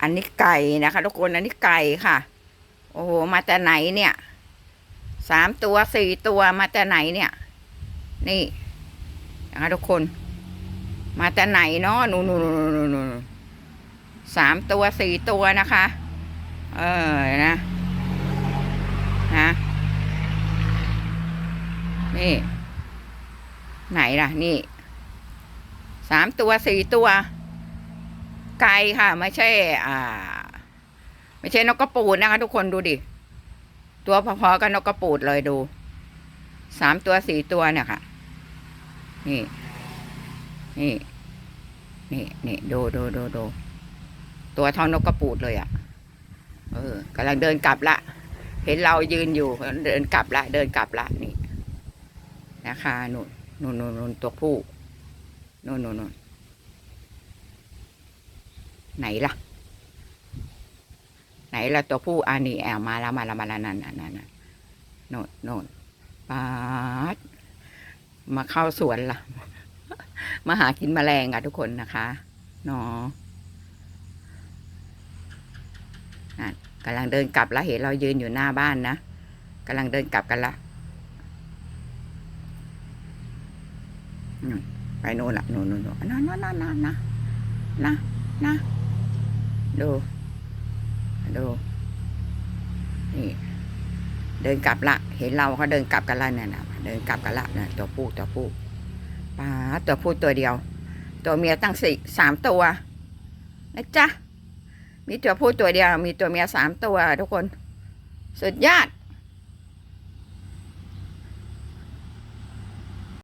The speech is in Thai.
อันนี้ไก่นะคะทุกคนอันนี้ไก่ค่ะ โอ้โหมาแต่ไหนเนี่ยสามตัวสี่ตัวมาแต่ไหนเนี่ย นี่นะคะทุกคน มาแต่ไหนเนาะหนูหนูหนูหนูหนูสามตัวสี่ตัวนะคะ เออนะนะนี่ ไหนล่ะ นี่สามตัวสี่ตัว ไก่ค่ะ ไม่ใช่ อ่า ไม่ใช่นกกระปูดนะคะ ทุกคนดูดิ ตัวพอๆกับนกกระปูดเลยดู สามตัวสี่ตัวเนี่ยค่ะ นี่ นี่ นี่นี่ดูดูดูดูตัวเท่านกกระปูดเลยอะ่ะ เออกำลังเดินกลับละ เห็นเรายืนอยู่เดินกลับละ เดินกลับละนี่ นะคะนู่นนู่นนู่นนตัวผู้นู่นนู่นนู่น ไหนล่ะ ไหนล่ะตัวผู้อันนี้แอลมาแล้วมาแล้วมาแล้วนั่นนั่นนั่นโน่นโน่นปาดมาเข้าสวนล่ะ มาหากินแมลงอะทุกคนนะคะเนาะนั่นกำลังเดินกลับแล้วเห็นเรายืนอยู่หน้าบ้านนะกำลังเดินกลับกันละไปโน่นละโน่นโน่นโน่นนั่นนั่นนั่นนั่นนะนะนะ ดู ดู นี่ เดินกลับละ เห็นเราเขาเดินกลับกันละเนี่ยนะเดินกลับกันละเนี่ยตัวผู้ตัวผู้ป้าตัวผู้ตัวเดียว ตัวเมียตั้งสี่สามตัวนะจ๊ะมีตัวผู้ตัวเดียว มีตัวเมียสามตัวทุกคน สุดยอด